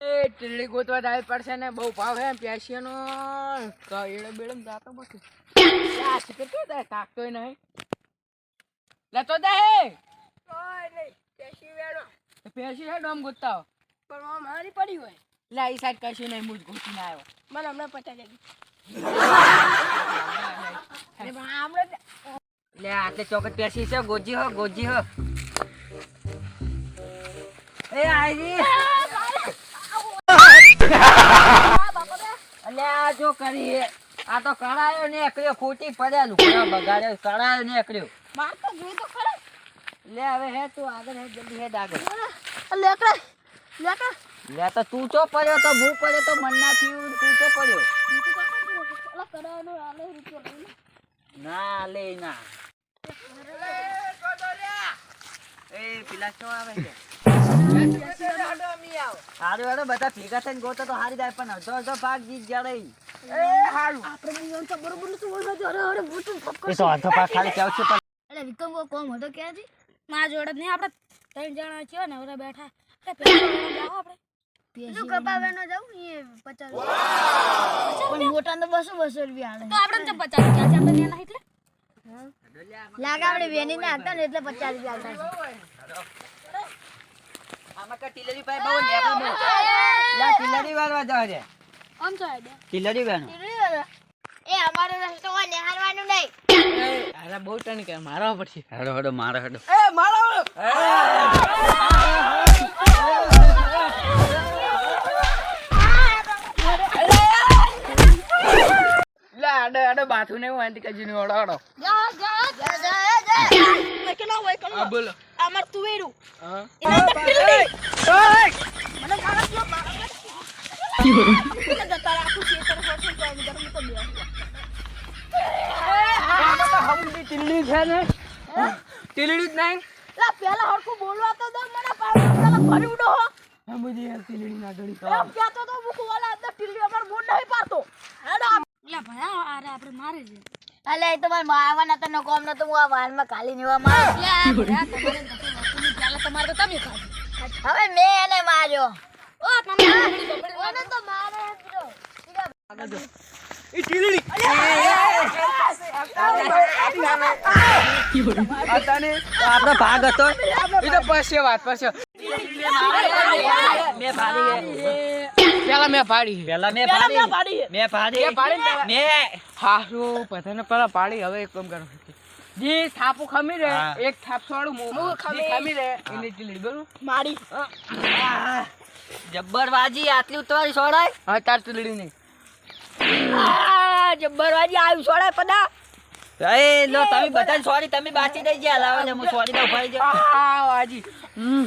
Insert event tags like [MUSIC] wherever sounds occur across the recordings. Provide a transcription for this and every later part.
ટીલી ગોતવા જાય પડશે ને બહુ ભાવ હે પ્યાસીનો કઈડે બેડે જાતો પછી આ શિકર તો દે? તાકતો નહીં. લેતો દે હે. પ્યાસી વેડો. પ્યાસી હે ડોમ ગોતતા હો. મારી પડી હોય. લે આ સાઈડ કશું નહીં મુજ ગોતીને આવ્યો મને હમણાં પચાસ હજાર [LAUGHS] લે આટલે ચોકટ પ્યાસી છે ગોજી હો ગોજી હો. એ આઈ આ જો કરી આ તો કળાયો ને એકડ્યો ખોટી પડ્યા લુકડા બગાડ્યો કળાયો ને એકડ્યો. માર તો જોઈ તો ખરા. લે હવે હે તું આગળ હે જલ્દી હે આગળ લેકડા લેકડા લે તો તું ચો પડ્યો તો હું પડ્યો તો મન ના થયું તું ચો પડ્યો? ના લે ના. એ પેલા ચો આવે છે? હારું હારું બધા ભેગા થઈને ગોતો તો હારી જાય પણ અડધો અડધો ભાગ જીત જડે આપણે બીજો તો બરોબર નતું બોલવા જો અરે અરે બૂટું એ તો અડધો ભાગ ખાલી કેવું છે પણ એટલે વિક્રમ કો કોમ હતો ક્યાંથી મારા જોડે નહીં આપણે ત્રણ જણા છીએ ને બેઠા. એટલે પેલા જાઓ આપણે. પેલું જાઉં? એ મોટા તો બસો બસો રૂપિયા આલે. તો આપણે તો પચાસ રૂપિયા છે આપણે લેના એટલે લાગે આપણે વેની ના હતા ને એટલે પચાસ રૂપિયા આવતા આમાં ટીલરી ભાઈ બહુ લા ટીલરી વાળવા જાવ છે આમ તો આડે ટીલરી વેણો એ અમારો રસ્તો હોય નિહાળવાનું નહીં અરે બહુ ટન કે મારવા પડશે હેડો હેડો મારો હેડો લે આડો આડો બાથું ને હું આંટી કજી ની ઓડો ઓડો જા જા છે ને જ નહીં લા પેલા હરખું બોલવા તો દે મને ફરી ઉડો હો. યાર ના ગળી તો. વાલા અંદર અમાર મૂડ નહીં હેડો લા ભયા આરે આપણે મારે છે. અલે એ તો મારે મારવાના તો નો કોમ નતો હું આ વાલમાં કાલી નેવા માર લા ભયા તમારે નથી પેલા તમારે તો તમે ખાધું. હવે મેં એને માર્યો. ઓ તમે ઓને તો મારે ઈ ટીલડી. આપણો ભાગ હતો. એ તો પછી વાત પછી મેં ફાડી પેલા મેં પાડી પેલા મેં પાડી. મેં પાડી મેં પાડી. મેં હારું બધાને પેલા પાડી હવે એક કામ કરો. જે થાપુ ખમી રે. એક થાપ છોડું મુ ખમી. ખમી રે. એની ચીલી બરોબર મારી. જબ્બર વાજી આટલી ઉતવારી છોડાય હા તાર ટીલડી નહીં. જબ્બર વાજી આવી છોડાય પદા. એ લો તમે બધા સોરી તમે બાચી દઈ ગયા લાવો ને હું સોરી દઉં ફરી જાઉં. વાજી. હમ.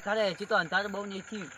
ઘર હજી તો અંધારું બહુ નહીં થયું.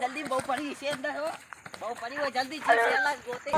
જલ્દી બહુ પડી છે અંદર બહુ પડી હોય જલ્દી છે ગોતે.